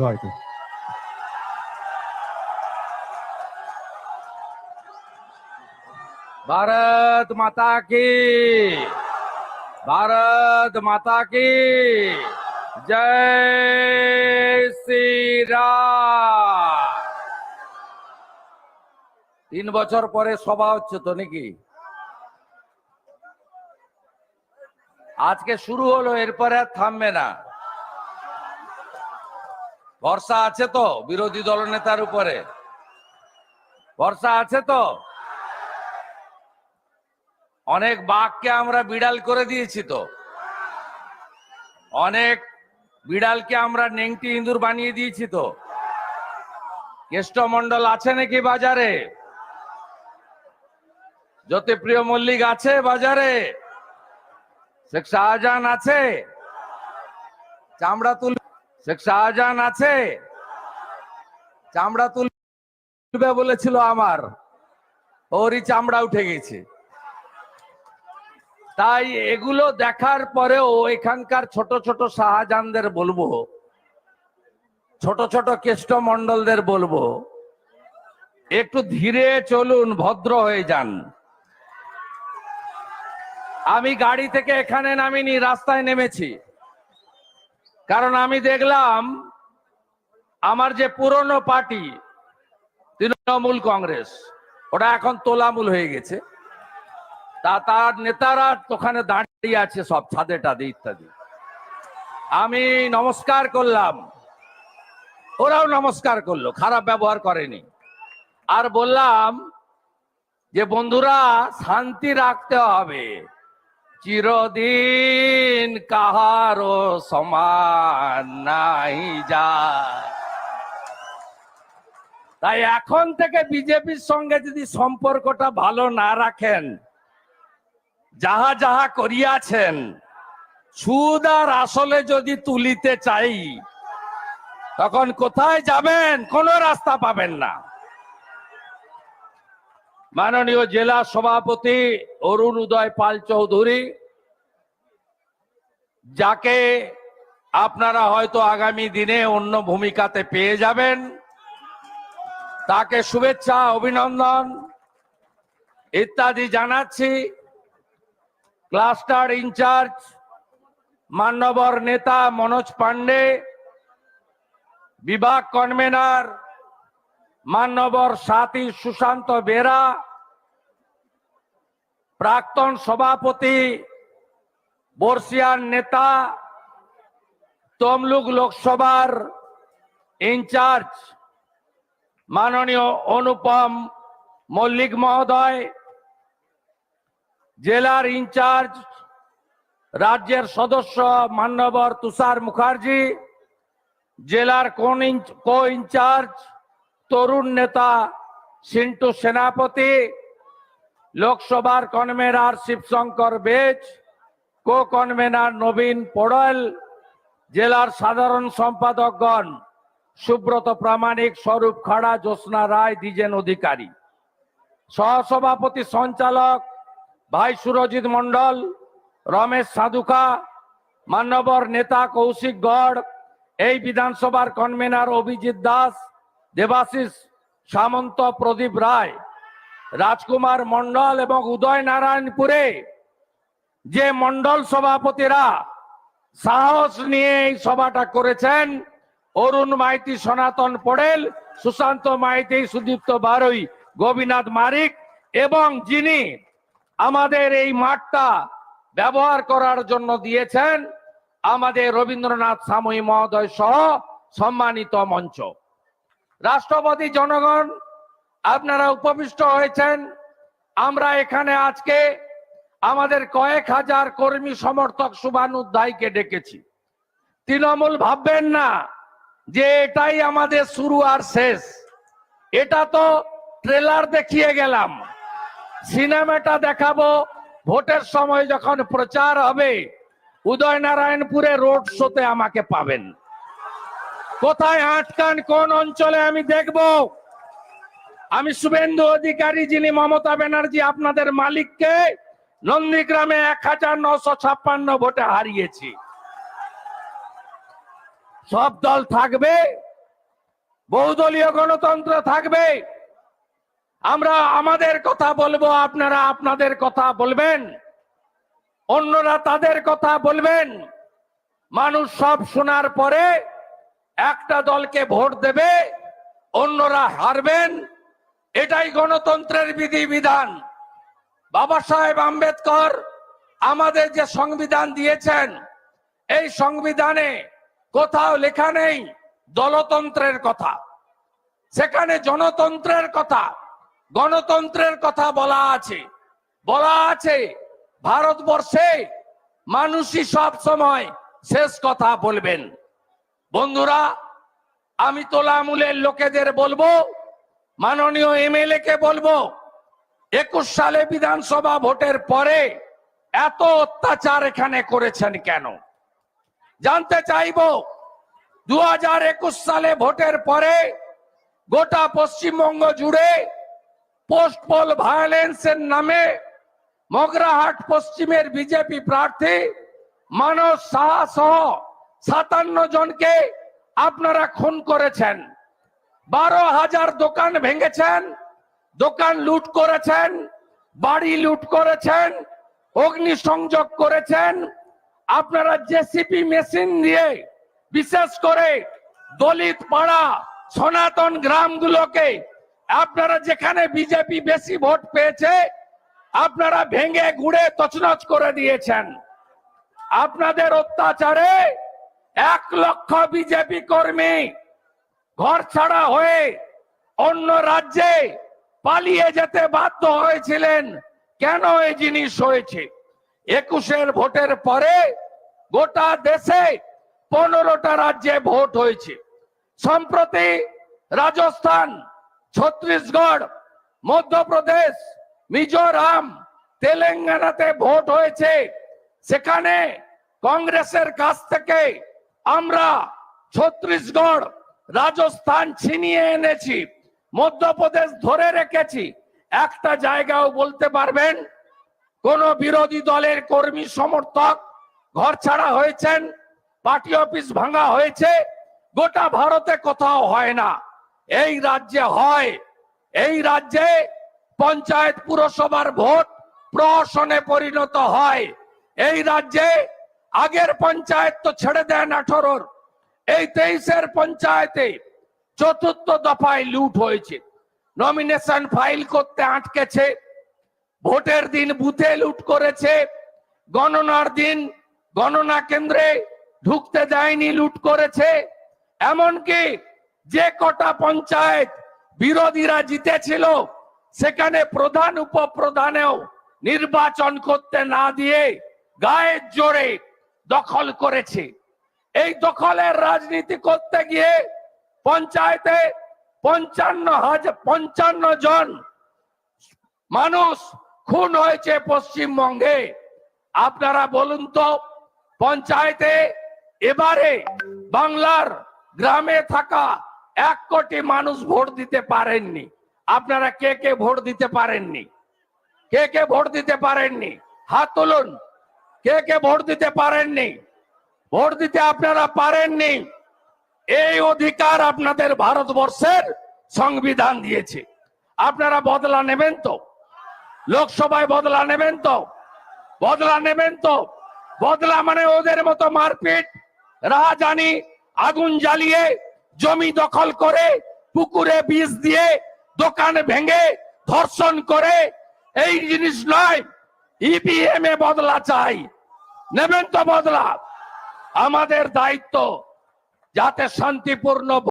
সবাইকে भारत माता की भारत माता की जय श्री রাম তিন বছর পরে সভা হচ্ছে তো নাকি আজকে শুরু হলো এরপরে আর থামবে না ভরসা আছে তো বিরোধী দলনেতার উপরে? ভরসা আছে তো? অনেক বাঘকে আমরা বিড়াল করে দিয়েছি তো। অনেক বিড়ালকে আমরা নেংটি ইঁদুর বানিয়ে দিয়েছি তো। কেষ্টমন্ডল আছে নাকি বাজারে? জ্যোতিপ্রিয় মল্লিক আছে বাজারে? শেখ শাহজাহান আছে? চামড়া তুল শেখ শাহজাহান আছে? চামড়া তুলবে বলেছিল আমার। ওরই চামড়া উঠে গেছে। তাই এগুলো দেখার পরেও এখানকার ছোট ছোট শাহজাহানদের বলব, ছোট ছোট কেষ্ট মন্ডলদের বলব, একটু ধীরে চলুন, ভদ্র হয়ে যান। আমি গাড়ি থেকে এখানে নামিনি, রাস্তায় নেমেছি। কারণ আমি দেখলাম আমার যে পুরনো পার্টি, তৃণমূল কংগ্রেস, ওটা এখন তোলামূল হয়ে গেছে। তা তার নেতারা ওখানে দাঁড়িয়ে আছে সব, ছাদে টাদে ইত্যাদি। আমি নমস্কার করলাম। ওরাও নমস্কার করল, খারাপ ব্যবহার করেনি। আর বললাম যে, বন্ধুরা, শান্তি রাখতে হবে। চিরদিন কাহারও সমান নাই যা তাই এখন থেকে বিজেপির সঙ্গে যদি সম্পর্কটা ভালো না রাখেন, যাহা যাহা করিয়াছেন, সুদ আর আসলে যদি তুলিতে চাই, তখন কোথায় যাবেন? কোন রাস্তা পাবেন না। মাননীয় জেলা সভাপতি অরুণ উদয় পাল চৌধুরী, যাকে আপনারা হয়তো আগামী দিনে অন্য ভূমিকাতে পেয়ে যাবেন, তাকে শুভেচ্ছা, অভিনন্দন ইত্যাদি জানাচ্ছি। ক্লাস্টার ইনচার্জ মান্যবর নেতা মনোজ পান্ডে বিভাগ কনভেনার মান্যবর সাথী সুশান্ত বেরা, প্রাক্তন সভাপতি বর্ষিয়ান নেতা, তমলুক লোকসভার ইনচার্জ মাননীয় অনুপম মল্লিক মহোদয়, জেলার ইনচার্জ রাজ্যের সদস্য মান্যবর তুষার মুখার্জি, জেলার কো ইনচার্জ তরুণ নেতা সিন্টু সেনাপতি, লোকসভার convener Shivshankar Bej co convener Nabin Poral জেলার সাধারণ সম্পাদকগণ সুব্রত প্রামাণিক, স্বরূপ খাড়া, জ্যোৎস্না রায়, দ্বিজেন অধিকারী। সহসভাপতি সঞ্চালক ভাই সুরজিৎ মন্ডল রমেশ সাধুকা মান্যবর নেতা কৌশিক গড়, এই বিধানসভার কনভেনার অভিজিৎ দাস দেবাশিস সামন্ত প্রদীপ রায়, রাজকুমার মন্ডল এবং উদয় নারায়ণপুরে যে মন্ডল সভাপতিরা সাহস নিয়ে এই সভাটা করেছেন, অরুণ মাইতি, সনাতন পড়েল, সুশান্ত মাইতি, সুদীপ্ত বারই, গোপীনাথ মারিক এবং যিনি আমাদের এই মাঠটা ব্যবহার করার জন্য দিয়েছেন, আমাদের রবীন্দ্রনাথ সাময়ী মহোদয় সহ সম্মানিত মঞ্চ। রাষ্ট্রপতি জনগণ, আপনারা উপবিষ্ট হয়েছেন। আমরা এখানে আজকে আমাদের কয়েক হাজার কর্মী সমর্থক শুভানুধ্যায়ীকে ডেকেছি। তৃণমূল ভাববেন না যে এটাই আমাদের শুরু আর শেষ। এটা তো ট্রেলার দেখিয়ে গেলাম। সিনেমাটা দেখাবো, ভোটের সময় যখন প্রচার হবে, উদয়নারায়ণপুরে রোড শোতে আমাকে পাবেন। কোথায় আটকান কোন অঞ্চলে আমি দেখব? আমি শুভেন্দু অধিকারী যিনি মমতা ব্যানার্জি, আপনাদের মালিককে নন্দীগ্রামে এক হাজার নশো ছাপ্পান্ন ভোটে হারিয়েছি। সব দল থাকবে, বহুদলীয় গণতন্ত্র থাকবে। আমরা আমাদের কথা বলব, আপনারা আপনাদের কথা বলবেন। অন্যরা তাদের কথা বলবেন। মানুষ সব শোনার পরে একটা দলকে ভোট দেবে, অন্যরা হারবেন, এটাই গণতন্ত্রের বিধিবিধান বাবা সাহেব আম্বেদকর আমাদের যে সংবিধান দিয়েছেন, এই সংবিধানে কোথাও লেখা নেই দলতন্ত্রের কথা। সেখানে জনতন্ত্রের কথা, গণতন্ত্রের কথা বলা আছে। বলা আছে, ভারতবর্ষে মানুষই সব সময় শেষ কথা বলবেন। বন্ধুরা, আমি তোলামূলের লোকেদের বলব, মাননীয় এমএলএ কে বলব, একুশ সালে বিধানসভা ভোটের পরে এত অত্যাচার এখানে করেছেন কেন? জানতে চাইব দু হাজার সালে ভোটের পরে গোটা পশ্চিমবঙ্গ জুড়ে পোস্ট পোল ভায়োলেন্সের নামে মগরাহাট পশ্চিমের বিজেপি প্রার্থী মানস সাহা সহ সাতান্ন জনকে আপনারা খুন করেছেন। বারো হাজার দোকান ভেঙেছেন, দোকান লুট করেছেন, বাড়ি লুট করেছেন, অগ্নিসংযোগ করেছেন। আপনারা জেসিপি মেশিন দিয়ে, বিশেষ করে দলিত পাড়া, সনাতন গ্রামগুলোকে, আপনারা যেখানে বিজেপি বেশি ভোট পেয়েছে, আপনারা ভেঙে ঘুরে তছনছ করে দিয়েছেন। আপনাদের অত্যাচারে এক লক্ষ বিজেপি কর্মী ঘর ছাড়া হয়ে অন্য রাজ্যে পালিয়ে যেতে বাধ্য হয়েছিলেন। কেন এই জিনিস হয়েছে? একুশের ভোটের পরে গোটা দেশে পনেরোটা রাজ্যে ভোট হয়েছে। সম্প্রতি রাজস্থান, ছত্তিশগড়, মধ্যপ্রদেশ, মিজোরাম, তেলেঙ্গানাতে ভোট হয়েছে। সেখানে কংগ্রেসের কাছ থেকে আমরা ছত্তিশগড় রাজস্থান ছিনিয়ে এনেছি, মধ্যপ্রদেশ ধরে রেখেছি। একটা জায়গাও বলতে পারবেন, কোন বিরোধী দলের কর্মী সমর্থক ঘর ছাড়া হয়েছেন, পার্টি অফিস ভাঙা হয়েছে, গোটা ভারতে কোথাও হয় না। এই রাজ্যে হয়, এই রাজ্যে পঞ্চায়েত পুরসভার ভোট প্রহসনে পরিণত হয়। এই রাজ্যে আগের পঞ্চায়েত তো ছেড়ে দেন আঠারোর। এই তেইশের পঞ্চায়েতে চতুর্থ দফায় লুট হয়েছে। নমিনেশন ফাইল করতে আটকেছে। ভোটের দিন বুথে লুট করেছে। গণনার দিন গণনা কেন্দ্রে ঢুকতে দেয়নি, লুট করেছে। এমনকি যে কটা পঞ্চায়েত বিরোধীরা জিতেছিল, সেখানে প্রধান উপপ্রধানেও নির্বাচন করতে না দিয়ে গায়ের জোরে দখল করেছে। এই দখলের রাজনীতি করতে গিয়ে পঞ্চায়েতে পঞ্চান্ন হাজার, পঞ্চান্ন জন মানুষ খুন হয়েছে পশ্চিমবঙ্গে। আপনারা বলুন তো, পঞ্চায়েতে এবারে বাংলার গ্রামে থাকা এক কোটি মানুষ ভোট দিতে পারেননি। আপনারা কে কে ভোট দিতে পারেননি? কে কে ভোট দিতে পারেননি? হাত তুলুন। কে কে ভোট দিতে পারেননি? ভোট দিতে আপনারা পারেননি। এই অধিকার আপনাদের ভারতবর্ষের সংবিধান দিয়েছে। আপনারা বদলা নেবেন তো? লোকসভায় বদলা নেবেন তো? বদলা নেবেন তো? বদলা মানে ওদের মতো মারপিট, রাহাজানি, আগুন জ্বালিয়ে, জমি দখল করে, পুকুরে বিষ দিয়ে, দোকান ভেঙে, ধর্ষণ করে, এই জিনিস নয়। ইভিএম এ বদলা চাই। নেবেন তো বদলা। আমাদের দায়িত্ব যাতে শান্তিপূর্ণ